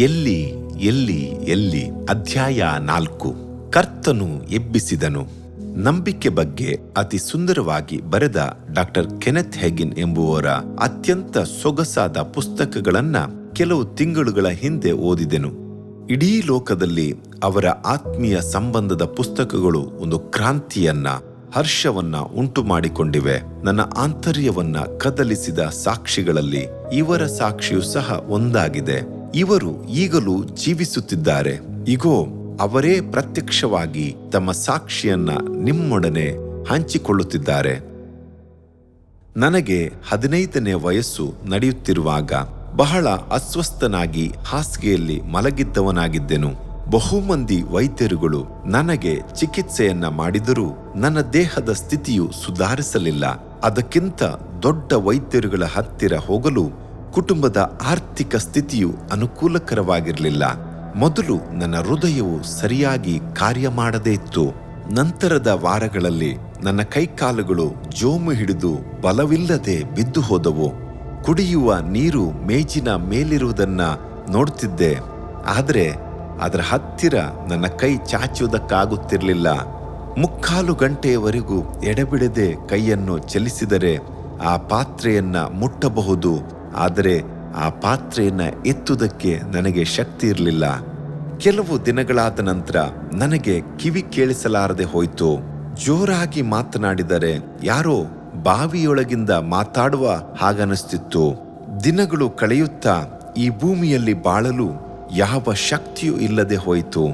ಎಲ್ಲಿ ಎಲ್ಲಿ ಎಲ್ಲಿ? ಅಧ್ಯಾಯ ನಾಲ್ಕು. ಕರ್ತನು ಎಬ್ಬಿಸಿದನು. ನಂಬಿಕೆ ಬಗ್ಗೆ ಅತಿ ಸುಂದರವಾಗಿ ಬರೆದ ಡಾಕ್ಟರ್ ಕೆನೆತ್ ಹೆಗಿನ್ ಎಂಬುವರ ಅತ್ಯಂತ ಸೊಗಸಾದ ಪುಸ್ತಕಗಳನ್ನ ಕೆಲವು ತಿಂಗಳುಗಳ ಹಿಂದೆ ಓದಿದೆನು. ಇಡೀ ಲೋಕದಲ್ಲಿ ಅವರ ಆತ್ಮೀಯ ಸಂಬಂಧದ ಪುಸ್ತಕಗಳು ಒಂದು ಕ್ರಾಂತಿಯನ್ನ, ಹರ್ಷವನ್ನ ಉಂಟು ಮಾಡಿಕೊಂಡಿವೆ ನನ್ನ ಆಂತರ್ಯವನ್ನ ಕದಲಿಸಿದ ಸಾಕ್ಷಿಗಳಲ್ಲಿ ಇವರ ಸಾಕ್ಷಿಯು ಸಹ ಒಂದಾಗಿದೆ. ಇವರು ಈಗಲೂ ಜೀವಿಸುತ್ತಿದ್ದಾರೆ. ಇಗೋ, ಅವರೇ ಪ್ರತ್ಯಕ್ಷವಾಗಿ ತಮ್ಮ ಸಾಕ್ಷಿಯನ್ನ ನಿಮ್ಮೊಡನೆ ಹಂಚಿಕೊಳ್ಳುತ್ತಿದ್ದಾರೆ. ನನಗೆ ಹದಿನೈದನೇ ವಯಸ್ಸು ನಡೆಯುತ್ತಿರುವಾಗ ಬಹಳ ಅಸ್ವಸ್ಥನಾಗಿ ಹಾಸಿಗೆಯಲ್ಲಿ ಮಲಗಿದ್ದವನಾಗಿದ್ದೆನು. ಬಹುಮಂದಿ ವೈದ್ಯರುಗಳು ನನಗೆ ಚಿಕಿತ್ಸೆಯನ್ನ ಮಾಡಿದರೂ ನನ್ನ ದೇಹದ ಸ್ಥಿತಿಯು ಸುಧಾರಿಸಲಿಲ್ಲ. ಅದಕ್ಕಿಂತ ದೊಡ್ಡ ವೈದ್ಯರುಗಳ ಹತ್ತಿರ ಹೋಗಲು ಕುಟುಂಬದ ಆರ್ಥಿಕ ಸ್ಥಿತಿಯು ಅನುಕೂಲಕರವಾಗಿರಲಿಲ್ಲ. ಮೊದಲು ನನ್ನ ಹೃದಯವು ಸರಿಯಾಗಿ ಕಾರ್ಯ ಮಾಡದೇ ಇತ್ತು. ನಂತರದ ವಾರಗಳಲ್ಲಿ ನನ್ನ ಕೈಕಾಲುಗಳು ಜೋಮು ಹಿಡಿದು ಬಲವಿಲ್ಲದೆ ಬಿದ್ದು ಹೋದವು. ಕುಡಿಯುವ ನೀರು ಮೇಜಿನ ಮೇಲಿರುವುದನ್ನ ನೋಡ್ತಿದ್ದೆ. ಆದರೆ ಅದರ ಹತ್ತಿರ ನನ್ನ ಕೈ ಚಾಚುವುದಕ್ಕಾಗುತ್ತಿರಲಿಲ್ಲ. ಮುಕ್ಕಾಲು ಗಂಟೆಯವರೆಗೂ ಎಡೆಬಿಡದೆ ಕೈಯನ್ನು ಚಲಿಸಿದರೆ ಆ ಪಾತ್ರೆಯನ್ನ ಮುಟ್ಟಬಹುದು. ಆದರೆ ಆ ಪಾತ್ರೆಯನ್ನು ಎತ್ತುವುದಕ್ಕೆ ನನಗೆ ಶಕ್ತಿ ಇರಲಿಲ್ಲ. ಕೆಲವು ದಿನಗಳಾದ ನಂತರ ನನಗೆ ಕಿವಿ ಕೇಳಿಸಲಾರದೆ ಹೋಯಿತು. ಜೋರಾಗಿ ಮಾತನಾಡಿದರೆ ಯಾರೋ ಬಾವಿಯೊಳಗಿಂದ ಮಾತಾಡುವ ಹಾಗನಿಸ್ತಿತ್ತು ದಿನಗಳು ಕಳೆಯುತ್ತಾ ಈ ಭೂಮಿಯಲ್ಲಿ ಬಾಳಲು ಯಾವ ಶಕ್ತಿಯೂ ಇಲ್ಲದೆ ಹೋಯಿತು.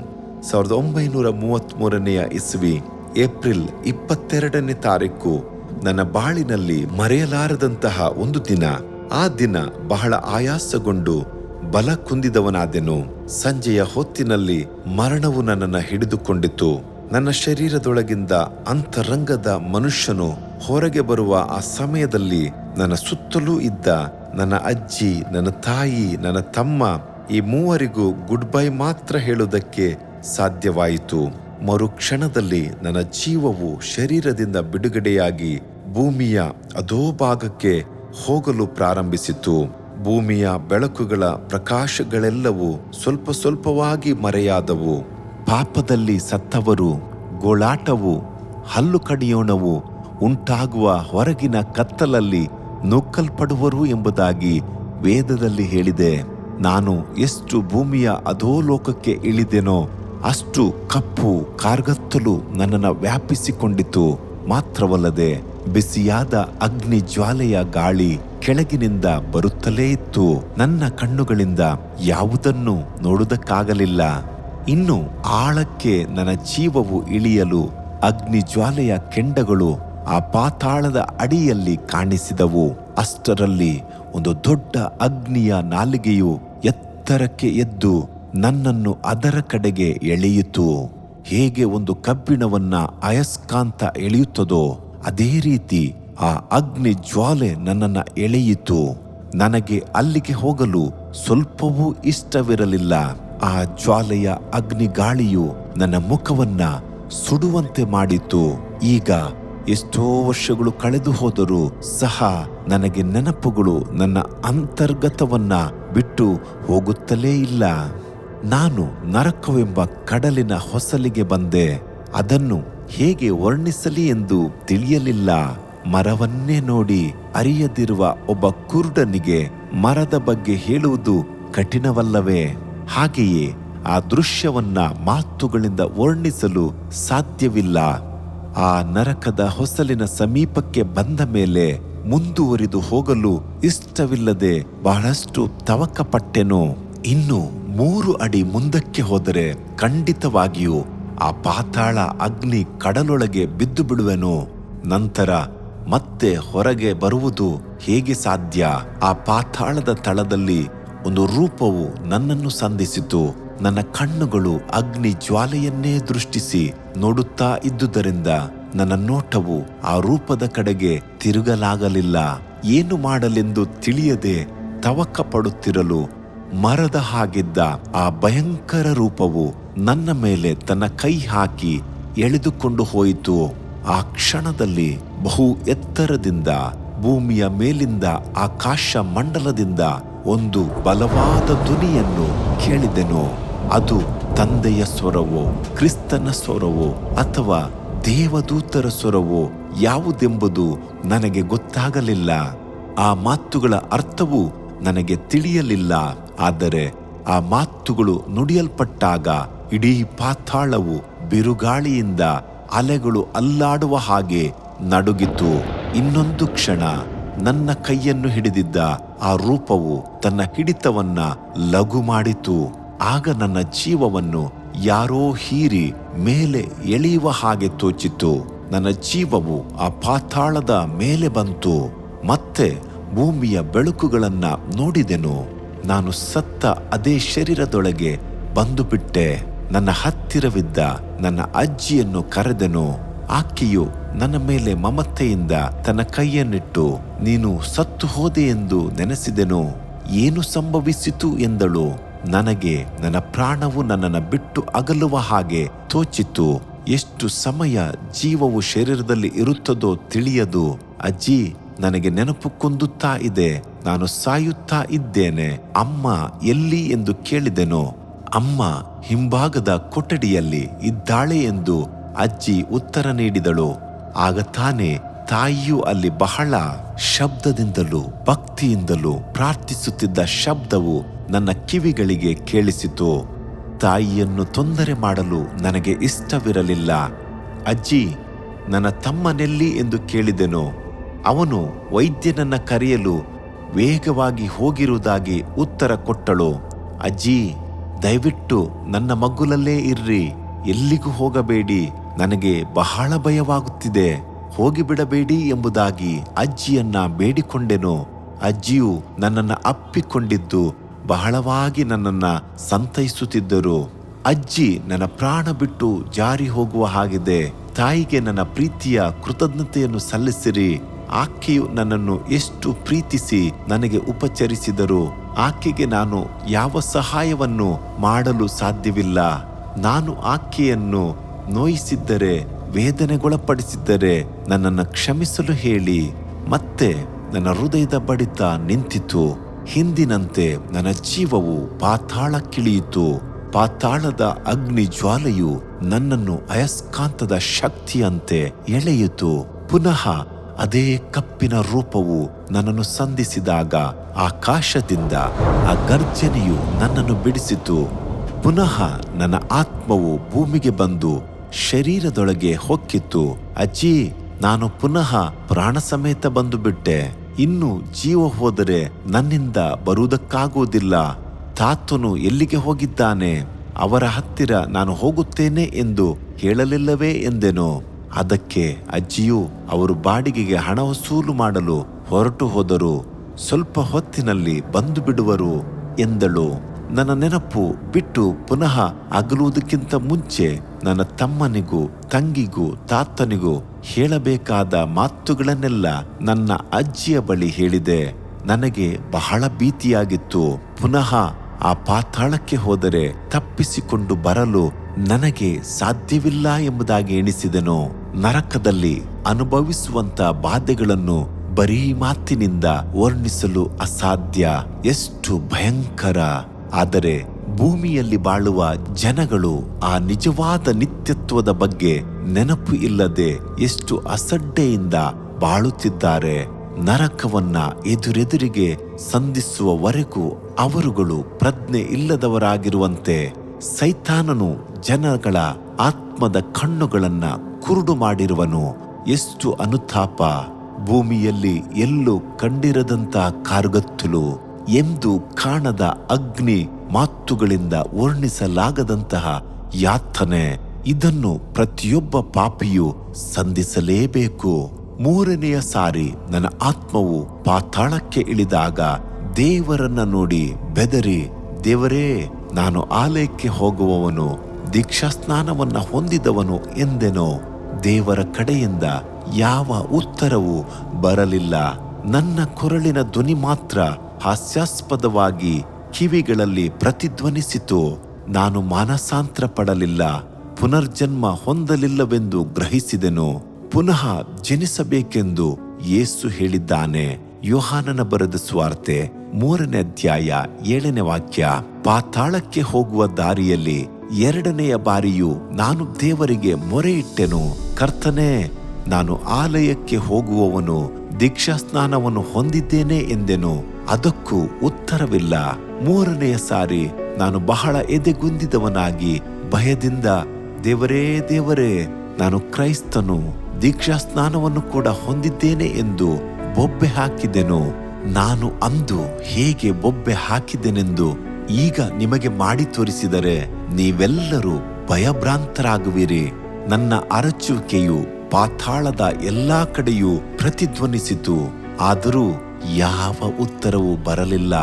ಸಾವಿರದ ಒಂಬೈನೂರ ಮೂವತ್ಮೂರನೆಯ ಇಸ್ವಿ ಏಪ್ರಿಲ್ ಇಪ್ಪತ್ತೆರಡನೇ ತಾರೀಕು ನನ್ನ ಬಾಳಿನಲ್ಲಿ ಮರೆಯಲಾರದಂತಹ ಒಂದು ದಿನ. ಆ ದಿನ ಬಹಳ ಆಯಾಸಗೊಂಡು ಬಲ ಕುಂದಿದವನಾದೆನು. ಸಂಜೆಯ ಹೊತ್ತಿನಲ್ಲಿ ಮರಣವು ನನ್ನನ್ನು ಹಿಡಿದುಕೊಂಡಿತು. ನನ್ನ ಶರೀರದೊಳಗಿಂದ ಅಂತರಂಗದ ಮನುಷ್ಯನು ಹೊರಗೆ ಬರುವ ಆ ಸಮಯದಲ್ಲಿ ನನ್ನ ಸುತ್ತಲೂ ಇದ್ದ ನನ್ನ ಅಜ್ಜಿ, ನನ್ನ ತಾಯಿ, ನನ್ನ ತಮ್ಮ ಈ ಮೂವರಿಗೂ ಗುಡ್ ಬೈ ಮಾತ್ರ ಹೇಳುವುದಕ್ಕೆ ಸಾಧ್ಯವಾಯಿತು. ಮರುಕ್ಷಣದಲ್ಲಿ ನನ್ನ ಜೀವವು ಶರೀರದಿಂದ ಬಿಡುಗಡೆಯಾಗಿ ಭೂಮಿಯ ಅಧೋಭಾಗಕ್ಕೆ ಹೋಗಲು ಪ್ರಾರಂಭಿಸಿತು. ಭೂಮಿಯ ಬೆಳಕುಗಳ ಪ್ರಕಾಶಗಳೆಲ್ಲವೂ ಸ್ವಲ್ಪ ಸ್ವಲ್ಪವಾಗಿ ಮರೆಯಾದವು. ಪಾಪದಲ್ಲಿ ಸತ್ತವರು, ಗೋಳಾಟವು, ಹಲ್ಲು ಕಡಿಯೋಣವು ಉಂಟಾಗುವ ಹೊರಗಿನ ಕತ್ತಲಲ್ಲಿ ನುಕ್ಕಲ್ಪಡುವರು ಎಂಬುದಾಗಿ ವೇದದಲ್ಲಿ ಹೇಳಿದೆ. ನಾನು ಎಷ್ಟು ಭೂಮಿಯ ಅಧೋಲೋಕಕ್ಕೆ ಇಳಿದೆನೋ ಅಷ್ಟು ಕಪ್ಪು ಕಾರ್ಗತ್ತಲು ನನ್ನನ್ನು ವ್ಯಾಪಿಸಿಕೊಂಡಿತು. ಮಾತ್ರವಲ್ಲದೆ ಬಿಸಿಯಾದ ಅಗ್ನಿ ಜ್ವಾಲೆಯ ಗಾಳಿ ಕೆಳಗಿನಿಂದ ಬರುತ್ತಲೇ ಇತ್ತು. ನನ್ನ ಕಣ್ಣುಗಳಿಂದ ಯಾವುದನ್ನು ನೋಡುವುದಕ್ಕಾಗಲಿಲ್ಲ. ಇನ್ನು ಆಳಕ್ಕೆ ನನ್ನ ಜೀವವು ಇಳಿಯಲು ಅಗ್ನಿ ಜ್ವಾಲೆಯ ಕೆಂಡಗಳು ಆ ಪಾತಾಳದ ಅಡಿಯಲ್ಲಿ ಕಾಣಿಸಿದವು. ಅಷ್ಟರಲ್ಲಿ ಒಂದು ದೊಡ್ಡ ಅಗ್ನಿಯ ನಾಲಿಗೆಯು ಎತ್ತರಕ್ಕೆ ಎದ್ದು ನನ್ನನ್ನು ಅದರ ಕಡೆಗೆ ಎಳೆಯಿತು. ಹೇಗೆ ಒಂದು ಕಬ್ಬಿಣವನ್ನ ಅಯಸ್ಕಾಂತ ಎಳೆಯುತ್ತದೋ ಅದೇ ರೀತಿ ಆ ಅಗ್ನಿ ಜ್ವಾಲೆ ನನ್ನನ್ನು ಎಳೆಯಿತು. ನನಗೆ ಅಲ್ಲಿಗೆ ಹೋಗಲು ಸ್ವಲ್ಪವೂ ಇಷ್ಟವಿರಲಿಲ್ಲ. ಆ ಜ್ವಾಲೆಯ ಅಗ್ನಿ ಗಾಳಿಯು ನನ್ನ ಮುಖವನ್ನ ಸುಡುವಂತೆ ಮಾಡಿತು. ಈಗ ಎಷ್ಟೋ ವರ್ಷಗಳು ಕಳೆದು ಹೋದರೂ ಸಹ ನನಗೆ ನೆನಪುಗಳು ನನ್ನ ಅಂತರ್ಗತವನ್ನ ಬಿಟ್ಟು ಹೋಗುತ್ತಲೇ ಇಲ್ಲ. ನಾನು ನರಕವೆಂಬ ಕಡಲಿನ ಹೊಸಲಿಗೆ ಬಂದೆ. ಅದನ್ನು ಹೇಗೆ ವರ್ಣಿಸಲಿ ಎಂದು ತಿಳಿಯಲಿಲ್ಲ. ಮರವನ್ನೇ ನೋಡಿ ಅರಿಯದಿರುವ ಒಬ್ಬ ಕುರುಡನಿಗೆ ಮರದ ಬಗ್ಗೆ ಹೇಳುವುದು ಕಠಿಣವಲ್ಲವೇ? ಹಾಗೆಯೇ ಆ ದೃಶ್ಯವನ್ನ ಮಾತುಗಳಿಂದ ವರ್ಣಿಸಲು ಸಾಧ್ಯವಿಲ್ಲ. ಆ ನರಕದ ಹೊಸಲಿನ ಸಮೀಪಕ್ಕೆ ಬಂದ ಮೇಲೆ ಮುಂದುವರಿದು ಹೋಗಲು ಇಷ್ಟವಿಲ್ಲದೆ ಬಹಳಷ್ಟು ತವಕಪಟ್ಟೆನು. ಇನ್ನು ಮೂರು ಅಡಿ ಮುಂದಕ್ಕೆ ಹೋದರೆ ಖಂಡಿತವಾಗಿಯೂ ಆ ಪಾತಾಳ ಅಗ್ನಿ ಕಡಲೊಳಗೆ ಬಿದ್ದು ಬಿಡುವೆನು. ನಂತರ ಮತ್ತೆ ಹೊರಗೆ ಬರುವುದು ಹೇಗೆ ಸಾಧ್ಯ? ಆ ಪಾತಾಳದ ತಳದಲ್ಲಿ ಒಂದು ರೂಪವು ನನ್ನನ್ನು ಸಂಧಿಸಿತು. ನನ್ನ ಕಣ್ಣುಗಳು ಅಗ್ನಿ ಜ್ವಾಲೆಯನ್ನೇ ದೃಷ್ಟಿಸಿ ನೋಡುತ್ತಾ ಇದ್ದುದರಿಂದ ನನ್ನ ನೋಟವು ಆ ರೂಪದ ಕಡೆಗೆ ತಿರುಗಲಾಗಲಿಲ್ಲ. ಏನು ಮಾಡಲೆಂದು ತಿಳಿಯದೆ ತವಕ ಪಡುತ್ತಿರಲು ಮರದ ಹಾಗಿದ್ದ ಆ ಭಯಂಕರ ರೂಪವು ನನ್ನ ಮೇಲೆ ತನ್ನ ಕೈ ಹಾಕಿ ಎಳೆದುಕೊಂಡು ಹೋಯಿತು. ಆ ಕ್ಷಣದಲ್ಲಿ ಬಹು ಎತ್ತರದಿಂದ ಭೂಮಿಯ ಮೇಲಿಂದ ಆಕಾಶ ಮಂಡಲದಿಂದ ಒಂದು ಬಲವಾದ ಧ್ವನಿಯನ್ನು ಕೇಳಿದೆನು. ಅದು ತಂದೆಯ ಸ್ವರವೋ, ಕ್ರಿಸ್ತನ ಸ್ವರವೋ ಅಥವಾ ದೇವದೂತರ ಸ್ವರವೋ ಯಾವುದೆಂಬುದು ನನಗೆ ಗೊತ್ತಾಗಲಿಲ್ಲ. ಆ ಮಾತುಗಳ ಅರ್ಥವು ನನಗೆ ತಿಳಿಯಲಿಲ್ಲ. ಆದರೆ ಆ ಮಾತುಗಳು ನುಡಿಯಲ್ಪಟ್ಟಾಗ ಇಡೀ ಪಾತಾಳವು ಬಿರುಗಾಳಿಯಿಂದ ಅಲೆಗಳು ಅಲ್ಲಾಡುವ ಹಾಗೆ ನಡುಗಿತು. ಇನ್ನೊಂದು ಕ್ಷಣ ನನ್ನ ಕೈಯನ್ನು ಹಿಡಿದಿದ್ದ ಆ ರೂಪವು ತನ್ನ ಹಿಡಿತವನ್ನ ಲಘು ಮಾಡಿತು. ಆಗ ನನ್ನ ಜೀವವನ್ನು ಯಾರೋ ಹೀರಿ ಮೇಲೆ ಎಳೆಯುವ ಹಾಗೆ ತೋಚಿತು. ನನ್ನ ಜೀವವು ಆ ಪಾತಾಳದ ಮೇಲೆ ಬಂತು. ಮತ್ತೆ ಭೂಮಿಯ ಬೆಳಕುಗಳನ್ನ ನೋಡಿದೆನು. ನಾನು ಸತ್ತ ಅದೇ ಶರೀರದೊಳಗೆ ಬಂದು ಬಿಟ್ಟೆ ನನ್ನ ಹತ್ತಿರವಿದ್ದ ನನ್ನ ಅಜ್ಜಿಯನ್ನು ಕರೆದೆನು. ಆಕೆಯು ನನ್ನ ಮೇಲೆ ಮಮತೆಯಿಂದ ತನ್ನ ಕೈಯನ್ನಿಟ್ಟು, ನೀನು ಸತ್ತು ಹೋದೆ ಎಂದು ನೆನೆಸಿದೆನು. ಏನು ಸಂಭವಿಸಿತು ಎಂದಳು. ನನಗೆ ನನ್ನ ಪ್ರಾಣವು ನನ್ನನ್ನು ಬಿಟ್ಟು ಅಗಲುವ ಹಾಗೆ ತೋಚಿತು. ಎಷ್ಟು ಸಮಯ ಜೀವವು ಶರೀರದಲ್ಲಿ ಇರುತ್ತದೋ ತಿಳಿಯದು. ಅಜ್ಜಿ ನನಗೆ ನೆನಪು ಕುಂದುತ್ತಾ ಇದೆ. ನಾನು ಸಾಯುತ್ತಾ ಇದ್ದೇನೆ. ಅಮ್ಮ ಎಲ್ಲಿ ಎಂದು ಕೇಳಿದೆನೋ, ಅಮ್ಮ ಹಿಂಭಾಗದ ಕೊಠಡಿಯಲ್ಲಿ ಇದ್ದಾಳೆ ಎಂದು ಅಜ್ಜಿ ಉತ್ತರ ನೀಡಿದಳು. ಆಗ ತಾನೇ ತಾಯಿಯು ಅಲ್ಲಿ ಬಹಳ ಶಬ್ದದಿಂದಲೂ, ಭಕ್ತಿಯಿಂದಲೂ ಪ್ರಾರ್ಥಿಸುತ್ತಿದ್ದ ಶಬ್ದವು ನನ್ನ ಕಿವಿಗಳಿಗೆ ಕೇಳಿಸಿತು. ತಾಯಿಯನ್ನು ತೊಂದರೆ ಮಾಡಲು ನನಗೆ ಇಷ್ಟವಿರಲಿಲ್ಲ. ಅಜ್ಜಿ, ನನ್ನ ತಮ್ಮನೆಲ್ಲಿ ಎಂದು ಕೇಳಿದೆನು ಅವನು ವೈದ್ಯನನ್ನ ಕರೆಯಲು ವೇಗವಾಗಿ ಹೋಗಿರುವುದಾಗಿ ಉತ್ತರ ಕೊಟ್ಟಳು. ಅಜ್ಜಿ, ದಯವಿಟ್ಟು ನನ್ನ ಮಗ್ಗುಲಲ್ಲೇ ಇರ್ರಿ. ಎಲ್ಲಿಗೂ ಹೋಗಬೇಡಿ. ನನಗೆ ಬಹಳ ಭಯವಾಗುತ್ತಿದೆ. ಹೋಗಿಬಿಡಬೇಡಿ ಎಂಬುದಾಗಿ ಅಜ್ಜಿಯನ್ನ ಬೇಡಿಕೊಂಡೆನು. ಅಜ್ಜಿಯು ನನ್ನನ್ನು ಅಪ್ಪಿಕೊಂಡಿದ್ದು ಬಹಳವಾಗಿ ನನ್ನನ್ನ ಸಂತೈಸುತ್ತಿದ್ದರು. ಅಜ್ಜಿ ನನ್ನ ಪ್ರಾಣ ಬಿಟ್ಟು ಜಾರಿ ಹೋಗುವ ಹಾಗಿದೆ ತಾಯಿಗೆ ನನ್ನ ಪ್ರೀತಿಯ ಕೃತಜ್ಞತೆಯನ್ನು ಸಲ್ಲಿಸಿರಿ. ಆಕೆಯು ನನ್ನನ್ನು ಎಷ್ಟು ಪ್ರೀತಿಸಿ ನನಗೆ ಉಪಚರಿಸಿದರು ಆಕೆಗೆ ನಾನು ಯಾವ ಸಹಾಯವನ್ನು ಮಾಡಲು ಸಾಧ್ಯವಿಲ್ಲ. ನಾನು ಆಕೆಯನ್ನು ನೋಯಿಸಿದ್ದರೆ, ವೇದನೆಗೊಳಪಡಿಸಿದ್ದರೆ ನನ್ನನ್ನು ಕ್ಷಮಿಸಲು ಹೇಳಿ, ಮತ್ತೆ ನನ್ನ ಹೃದಯದ ಬಡಿತ ನಿಂತಿತು. ಹಿಂದಿನಂತೆ ನನ್ನ ಜೀವವು ಪಾತಾಳಕ್ಕಿಳಿಯಿತು ಪಾತಾಳದ ಅಗ್ನಿ ಜ್ವಾಲೆಯು ನನ್ನನ್ನು ಅಯಸ್ಕಾಂತದ ಶಕ್ತಿಯಂತೆ ಎಳೆಯಿತು. ಪುನಃ ಅದೇ ಕಪ್ಪಿನ ರೂಪವು ನನ್ನನ್ನು ಸಂಧಿಸಿದಾಗ ಆಕಾಶದಿಂದ ಆ ಗರ್ಜನೆಯು ನನ್ನನ್ನು ಬಿಡಿಸಿತು. ಪುನಃ ನನ್ನ ಆತ್ಮವು ಭೂಮಿಗೆ ಬಂದು ಶರೀರದೊಳಗೆ ಹೊಕ್ಕಿತ್ತು ಅಜ್ಜಿ, ನಾನು ಪುನಃ ಪ್ರಾಣ ಸಮೇತ ಬಂದು ಬಿಟ್ಟೆ. ಇನ್ನು ಜೀವ ಹೋದರೆ ನನ್ನಿಂದ ಬರುವುದಕ್ಕಾಗುವುದಿಲ್ಲ. ತಾತನು ಎಲ್ಲಿಗೆ ಹೋಗಿದ್ದಾನೆ? ಅವರ ಹತ್ತಿರ ನಾನು ಹೋಗುತ್ತೇನೆ ಎಂದು ಹೇಳಲಿಲ್ಲವೇ ಎಂದೆನು. ಅದಕ್ಕೆ ಅಜ್ಜಿಯು ಅವರು ಬಾಡಿಗೆಗೆ ಹಣ ವಸೂಲು ಮಾಡಲು ಹೊರಟು ಹೋದರು. ಸ್ವಲ್ಪ ಹೊತ್ತಿನಲ್ಲಿ ಬಂದು ಬಿಡುವರು ಎಂದಳು. ನನ್ನ ನೆನಪು ಬಿಟ್ಟು ಪುನಃ ಅಗಲುವುದಕ್ಕಿಂತ ಮುಂಚೆ ನನ್ನ ತಮ್ಮನಿಗೂ, ತಂಗಿಗೂ, ತಾತನಿಗೂ ಹೇಳಬೇಕಾದ ಮಾತುಗಳನ್ನೆಲ್ಲ ನನ್ನ ಅಜ್ಜಿಯ ಬಳಿ ಹೇಳಿದೆ. ನನಗೆ ಬಹಳ ಭೀತಿಯಾಗಿತ್ತು. ಪುನಃ ಆ ಪಾತಾಳಕ್ಕೆ ಹೋದರೆ ತಪ್ಪಿಸಿಕೊಂಡು ಬರಲು ನನಗೆ ಸಾಧ್ಯವಿಲ್ಲ ಎಂಬುದಾಗಿ ಎಣಿಸಿದನೋ. ನರಕದಲ್ಲಿ ಅನುಭವಿಸುವಂತ ಬಾಧೆಗಳನ್ನು ಬರೀ ಮಾತಿನಿಂದ ವರ್ಣಿಸಲು ಅಸಾಧ್ಯ, ಎಷ್ಟು ಭಯಂಕರ. ಆದರೆ ಭೂಮಿಯಲ್ಲಿ ಬಾಳುವ ಜನಗಳು ಆ ನಿಜವಾದ ನಿತ್ಯತ್ವದ ಬಗ್ಗೆ ನೆನಪು ಇಲ್ಲದೆ ಎಷ್ಟು ಅಸಡ್ಡೆಯಿಂದ ಬಾಳುತ್ತಿದ್ದಾರೆ. ನರಕವನ್ನ ಎದುರೆದುರಿಗೆ ಸಂಧಿಸುವವರೆಗೂ ಅವರುಗಳು ಪ್ರಜ್ಞೆ ಇಲ್ಲದವರಾಗಿರುವಂತೆ ಸೈತಾನನು ಜನಗಳ ಆತ್ಮದ ಕಣ್ಣುಗಳನ್ನ ಕುರುಡು ಮಾಡಿರುವನು. ಎಷ್ಟು ಅನುತಾಪ. ಭೂಮಿಯಲ್ಲಿ ಎಲ್ಲೂ ಕಂಡಿರದಂಥ ಕಾರ್ಗತ್ತಲು ಎಂದು ಕಾಣದ ಅಗ್ನಿ ಮಾತುಗಳಿಂದ ವರ್ಣಿಸಲಾಗದಂತಹ ಯಾತನೆ. ಇದನ್ನು ಪ್ರತಿಯೊಬ್ಬ ಪಾಪಿಯು ಸಂಧಿಸಲೇಬೇಕು. ಮೂರನೆಯ ಸಾರಿ ನನ್ನ ಆತ್ಮವು ಪಾತಾಳಕ್ಕೆ ಇಳಿದಾಗ ದೇವರನ್ನ ನೋಡಿ ಬೆದರಿ, ದೇವರೇ ನಾನು ಆಲಯಕ್ಕೆ ಹೋಗುವವನು ದೀಕ್ಷಾಸ್ನಾನವನ್ನ ಹೊಂದಿದವನು ಎಂದೆನೋ ದೇವರ ಕಡೆಯಿಂದ ಯಾವ ಉತ್ತರವೂ ಬರಲಿಲ್ಲ. ನನ್ನ ಕೊರಳಿನ ಧ್ವನಿ ಮಾತ್ರ ಹಾಸ್ಯಾಸ್ಪದವಾಗಿ ಕಿವಿಗಳಲ್ಲಿ ಪ್ರತಿಧ್ವನಿಸಿತು. ನಾನು ಮಾನಸಾಂತರ ಪಡಲಿಲ್ಲ ಪುನರ್ಜನ್ಮ ಹೊಂದಲಿಲ್ಲವೆಂದು ಗ್ರಹಿಸಿದೆನು. ಪುನಃ ಜನಿಸಬೇಕೆಂದು ಯೇಸು ಹೇಳಿದ್ದಾನೆ. ಯೋಹಾನನ ಬರೆದ ಸ್ವಾರ್ತೆ ಮೂರನೇ ಅಧ್ಯಾಯ ಏಳನೇ ವಾಕ್ಯ, ಪಾತಾಳಕ್ಕೆ ಹೋಗುವ ದಾರಿಯಲ್ಲಿ ಎರಡನೆಯ ಬಾರಿಯೂ ನಾನು ದೇವರಿಗೆ ಮೊರೆ ಇಟ್ಟೆನು ಕರ್ತನೇ, ನಾನು ಆಲಯಕ್ಕೆ ಹೋಗುವವನು ದೀಕ್ಷಾ ಸ್ನಾನವನ್ನು ಹೊಂದಿದ್ದೇನೆ ಎಂದೆನು. ಅದಕ್ಕೂ ಉತ್ತರವಿಲ್ಲ. ಮೂರನೆಯ ಸಾರಿ, ನಾನು ಬಹಳ ಎದೆಗುಂದಿದವನಾಗಿ ಭಯದಿಂದ, ದೇವರೇ ದೇವರೇ, ನಾನು ಕ್ರೈಸ್ತನು ದೀಕ್ಷಾ ಸ್ನಾನವನ್ನು ಕೂಡ ಹೊಂದಿದ್ದೇನೆ ಎಂದು ಬೊಬ್ಬೆ ಹಾಕಿದೆನು. ನಾನು ಅಂದು ಹೇಗೆ ಬೊಬ್ಬೆ ಹಾಕಿದೆನೆಂದು ಈಗ ನಿಮಗೆ ಮಾಡಿ ತೋರಿಸಿದರೆ ನೀವೆಲ್ಲರೂ ಭಯಭ್ರಾಂತರಾಗುವಿರಿ. ನನ್ನ ಅರಚುವಿಕೆಯು ಪಾತಾಳದ ಎಲ್ಲಾ ಕಡೆಯೂ ಪ್ರತಿಧ್ವನಿಸಿತು. ಆದರೂ ಯಾವ ಉತ್ತರವೂ ಬರಲಿಲ್ಲ.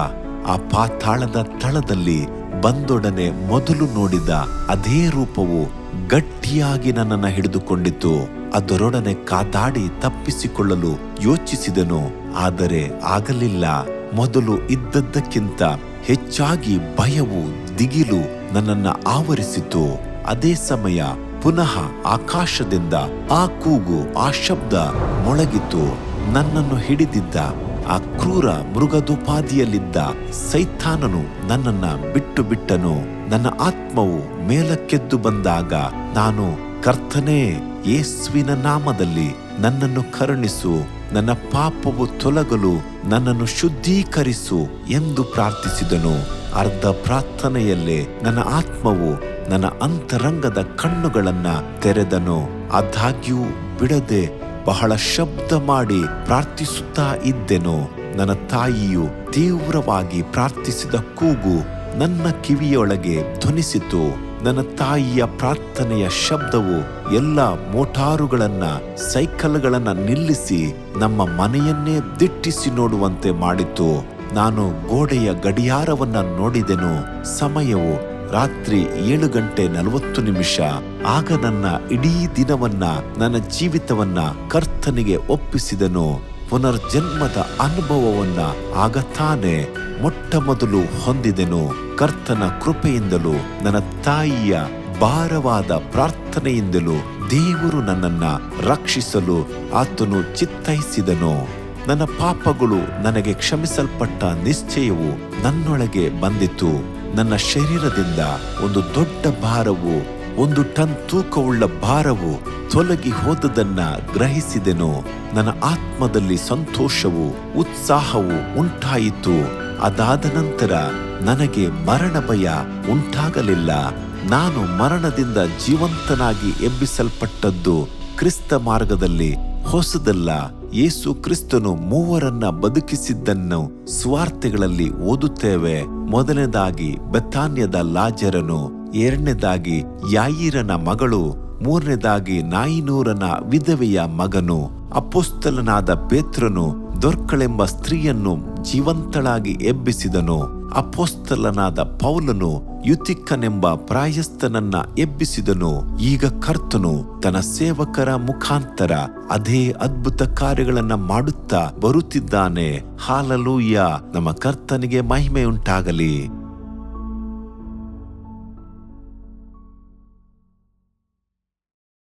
ಆ ಪಾತಾಳದ ತಳದಲ್ಲಿ ಬಂದೊಡನೆ ಮೊದಲು ನೋಡಿದ ಅದೇ ರೂಪವು ಗಟ್ಟಿಯಾಗಿ ನನ್ನನ್ನು ಹಿಡಿದುಕೊಂಡಿತು. ಅದರೊಡನೆ ಕಾದಾಡಿ ತಪ್ಪಿಸಿಕೊಳ್ಳಲು ಯೋಚಿಸಿದನು. ಆದರೆ ಆಗಲಿಲ್ಲ. ಮೊದಲು ಇದ್ದದ್ದಕ್ಕಿಂತ ಹೆಚ್ಚಾಗಿ ಭಯವು ದಿಗಿಲು ನನ್ನನ್ನ ಆವರಿಸಿತು. ಅದೇ ಸಮಯ ಪುನಃ ಆಕಾಶದಿಂದ ಆ ಕೂಗು, ಆ ಶಬ್ದ ಮೊಳಗಿತು. ನನ್ನನ್ನು ಹಿಡಿದಿದ್ದ ಆ ಕ್ರೂರ ಮೃಗದುಪಾದಿಯಲ್ಲಿದ್ದ ಸೈತಾನನು ನನ್ನನ್ನ ಬಿಟ್ಟು ಬಿಟ್ಟನು ನನ್ನ ಆತ್ಮವು ಮೇಲಕ್ಕೆದ್ದು ಬಂದಾಗ ನಾನು ಕರ್ತನೇ ಯೇಸುವಿನ ನಾಮದಲ್ಲಿ ನನ್ನನ್ನು ಕರುಣಿಸು. ನನ್ನ ಪಾಪವು ತೊಲಗಲು ನನ್ನನ್ನು ಶುದ್ಧೀಕರಿಸು ಎಂದು ಪ್ರಾರ್ಥಿಸಿದನು. ಅರ್ಧ ಪ್ರಾರ್ಥನೆಯಲ್ಲೇ ನನ್ನ ಆತ್ಮವು ನನ್ನ ಅಂತರಂಗದ ಕಣ್ಣುಗಳನ್ನ ತೆರೆದನು. ಆದಾಗ್ಯೂ ಬಿಡದೆ ಬಹಳ ಶಬ್ದ ಮಾಡಿ ಪ್ರಾರ್ಥಿಸುತ್ತಾ ಇದ್ದೆನು. ನನ್ನ ತಾಯಿಯು ತೀವ್ರವಾಗಿ ಪ್ರಾರ್ಥಿಸಿದ ಕೂಗು ನನ್ನ ಕಿವಿಯೊಳಗೆ ಧ್ವನಿಸಿತು. ನನ್ನ ತಾಯಿಯ ಪ್ರಾರ್ಥನೆಯ ಶಬ್ದವು ಎಲ್ಲ ಮೋಟಾರುಗಳನ್ನ, ಸೈಕಲ್ಗಳನ್ನ ನಿಲ್ಲಿಸಿ ನಮ್ಮ ಮನೆಯನ್ನೇ ದಿಟ್ಟಿಸಿ ನೋಡುವಂತೆ ಮಾಡಿತು. ನಾನು ಗೋಡೆಯ ಗಡಿಯಾರವನ್ನ ನೋಡಿದೆನು. ಸಮಯವು ರಾತ್ರಿ ಏಳು ಗಂಟೆ ನಲವತ್ತು ನಿಮಿಷ. ಆಗ ನನ್ನ ಇಡೀ ದಿನವನ್ನ, ನನ್ನ ಜೀವಿತವನ್ನ ಕರ್ತನಿಗೆ ಒಪ್ಪಿಸಿದನು. ಪುನರ್ಜನ್ಮದ ಅನುಭವವನ್ನ ಆಗ ತಾನೇ ಮೊಟ್ಟ ಮೊದಲು ಹೊಂದಿದೆನು ಕರ್ತನ ಕೃಪೆಯಿಂದಲೂ ನನ್ನ ತಾಯಿಯ ಭಾರವಾದ ಪ್ರಾರ್ಥನೆಯಿಂದಲೂ ದೇವರು ನನ್ನನ್ನು ರಕ್ಷಿಸಲು ಆತನು ಚಿತ್ತೈಸಿದನು. ನನ್ನ ಪಾಪಗಳು ನನಗೆ ಕ್ಷಮಿಸಲ್ಪಟ್ಟ ನಿಶ್ಚಯವು ನನ್ನೊಳಗೆ ಬಂದಿತು. ನನ್ನ ಶರೀರದಿಂದ ಒಂದು ದೊಡ್ಡ ಭಾರವು, ಒಂದು ಟನ್ ತೂಕವುಳ್ಳ ಭಾರವು ತೊಲಗಿ ಹೋದದನ್ನ ಗ್ರಹಿಸಿದೆನು. ನನ್ನ ಆತ್ಮದಲ್ಲಿ ಸಂತೋಷವು, ಉತ್ಸಾಹವು ಉಂಟಾಯಿತು. ಅದಾದ ನಂತರ ನನಗೆ ಮರಣ ಭಯ ಉಂಟಾಗಲಿಲ್ಲ. ನಾನು ಮರಣದಿಂದ ಜೀವಂತನಾಗಿ ಎಬ್ಬಿಸಲ್ಪಟ್ಟದ್ದು ಕ್ರಿಸ್ತ ಮಾರ್ಗದಲ್ಲಿ ಹೊಸದಲ್ಲ. ಯೇಸು ಕ್ರಿಸ್ತನು ಮೂವರನ್ನ ಬದುಕಿಸಿದ್ದನ್ನು ಸ್ವಾರ್ಥಗಳಲ್ಲಿ ಓದುತ್ತೇವೆ. ಮೊದಲನೇದಾಗಿ ಬೆತಾನ್ಯದ ಲಾಜರನು, ಎರಡನೇದಾಗಿ ಯಾಯಿರನ ಮಗಳು, ಮೂರನೇದಾಗಿ ನಾಯಿನೂರನ ವಿಧವೆಯ ಮಗನು, ಅಪೋಸ್ತಲನಾದ ಪೇತ್ರನು ದೊರ್ಕಳೆಂಬ ಸ್ತ್ರೀಯನ್ನು ಜೀವಂತಳಾಗಿ ಎಬ್ಬಿಸಿದನು. ಅಪೋಸ್ತಲನಾದ ಪೌಲನು ಯುತಿಕ್ಕನೆಂಬ ಪ್ರಾಯಸ್ಥನನ್ನ ಎಬ್ಬಿಸಿದನು. ಈಗ ಕರ್ತನು ತನ್ನ ಸೇವಕರ ಮುಖಾಂತರ ಅದೇ ಅದ್ಭುತ ಕಾರ್ಯಗಳನ್ನ ಮಾಡುತ್ತಾ ಬರುತ್ತಿದ್ದಾನೆ. ಹಾಲಲೂಯ್ಯ, ನಮ್ಮ ಕರ್ತನಿಗೆ ಮಹಿಮೆ ಉಂಟಾಗಲಿ